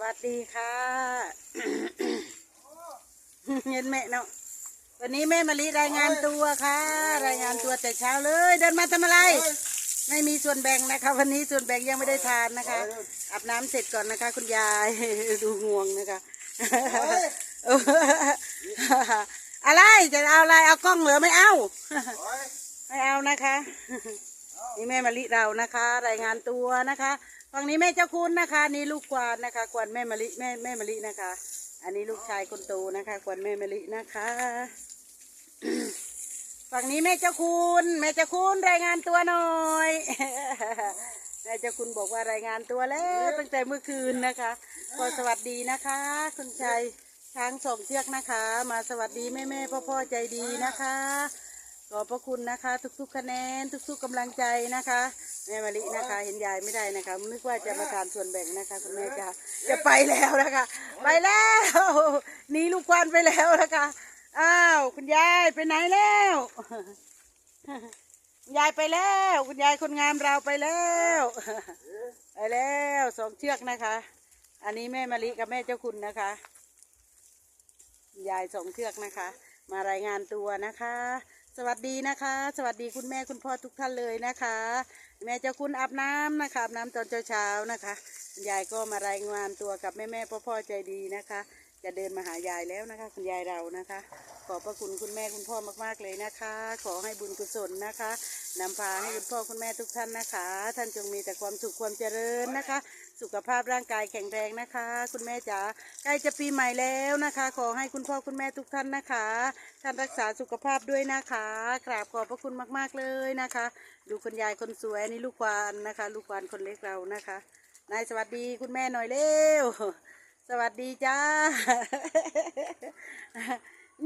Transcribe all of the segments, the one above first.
วัสดีค่ะเห็นแม่เนาะวันนี้แม่มาลีรายงานตัวค่ะ รายงานตัวแต่เช้าเลย เดินมาทำอะไร ไม่มีส่วนแบ่งนะคะ วันนี้ส่วนแบ่งยังไม่ได้ทานนะคะอาบน้ำเสร็จก่อนนะคะ คุณยายดูง่วงนะคะอะไรจะเอาอะไรเอากล้องเหรือไม่เอาไม่เอานะคะ นี่แม่มะลิเรานะคะ รายงานตัวนะคะฝั่งนี้แม่เจ้าคุณนะคะ นี่ลูกกวานนะคะกวานแม่มะลิแม่แม่มะลินะคะ อันนี้ลูกชายคนโตนะคะกวานแม่มะลินะคะฝั่งนี้แม่เจ้าคุณ แม่เจ้าคุณรายงานตัวหน่อยแม่เจ้าคุณบอกว่ารายงานตัวแล้วตั้งแต่เมื่อคืนนะคะก็สวัสดีนะคะ คุณชายช้างสองเชือกนะคะ มาสวัสดีแม่แม่พ่อพ่อใจดีนะคะ ขอบพระคุณนะคะ ทุกๆ คะแนน ทุก ๆกำลังใจนะคะแม่มะลินะคะ เห็นยายไม่ได้นะคะนึกว่าจะมาทานส่วนแบ่งนะคะ คุณแม่จะจะไปแล้วนะคะ ไปแล้วหนีลูกควันไปแล้วนะคะอ้าวคุณยายไปไหนแล้วยายไปแล้ว คุณยายคนงามเราไปแล้วไปแล้วสองเชือกนะคะ อันนี้แม่มะลิกับแม่เจ้าคุณนะคะ ยายสองเชือกนะคะ มารายงานตัวนะคะ สวัสดีนะคะ สวัสดีคุณแม่คุณพ่อทุกท่านเลยนะคะ แม่เจ้าคุณอาบน้ำนะคะอาบน้ำตอนเช้าๆนะคะคุณยายก็มารายงานตัวกับแม่แม่พ่อพ่อใจดีนะคะ จะเดินมาหายายแล้วนะคะ คุณยายเรานะคะ อบพระคุณคุณแม่คุณพ่อมาก ๆ เลยนะคะ ขอให้บุญกุศลนะคะนำพาให้คุณพ่อคุณแม่ทุกท่านนะคะ ท่านจงมีแต่ความสุขความเจริญนะคะ สุขภาพร่างกายแข็งแรงนะคะ คุณแม่จ๋าใกล้จะปีใหม่แล้วนะคะ ขอให้คุณพ่อคุณแม่ทุกท่านนะคะ ท่านรักษาสุขภาพด้วยนะคะกราบขอบพระคุณมาก ๆเลยนะคะ ดูคุณยายคนสวยนี่ลูกควานนะคะ ลูกควานคนเล็กเรานะคะนายสวัสดีคุณแม่หน่อยเร็วสวัสดีจ้า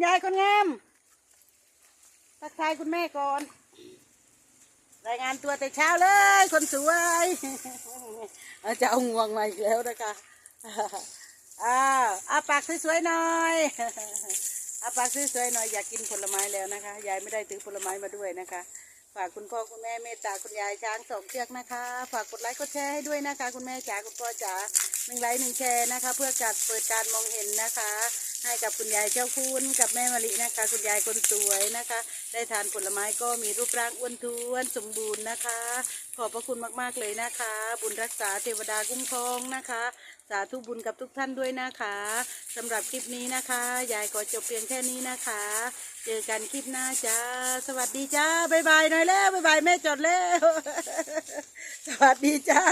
ยายคนงาม ทักทายคุณแม่ก่อน รายงานตัวแต่เช้าเลย คนสวยจะเอางวงมาอีกแล้วนะคะอ้าวอาปากสวยๆหน่อยอาปากสวยๆหน่อยอยากกินผลไม้แล้วนะคะ ยายไม่ได้ถือผลไม้มาด้วยนะคะ ฝากคุณพ่อคุณแม่เมตตาคุณยายช้างสองเชือกนะคะ ฝากกดไลค์กดแชร์ให้ด้วยนะคะ คุณแม่จ๋าคุณพ่อจ๋า หนึ่งไลค์หนึ่งแชร์นะคะ เพื่อการเปิดการมองเห็นนะคะ ให้กับคุณยายเจ้าคุณกับแม่มะลินะคะ คุณยายคนสวยนะคะ ได้ทานผลไม้ก็มีรูปร่างอ้วนท้วนสมบูรณ์นะคะ ขอบพระคุณมากๆเลยนะคะ บุญรักษาเทวดาคุ้มครองนะคะ สาธุบุญกับทุกท่านด้วยนะคะสำหรับคลิปนี้นะคะ ยายก็จบเพียงแค่นี้นะคะ เจอกันคลิปหน้าจ้าสวัสดีจ้าบ๊ายบายหน่อยแล้วบ๊ายบายแม่จดแล้วสวัสดีจ้า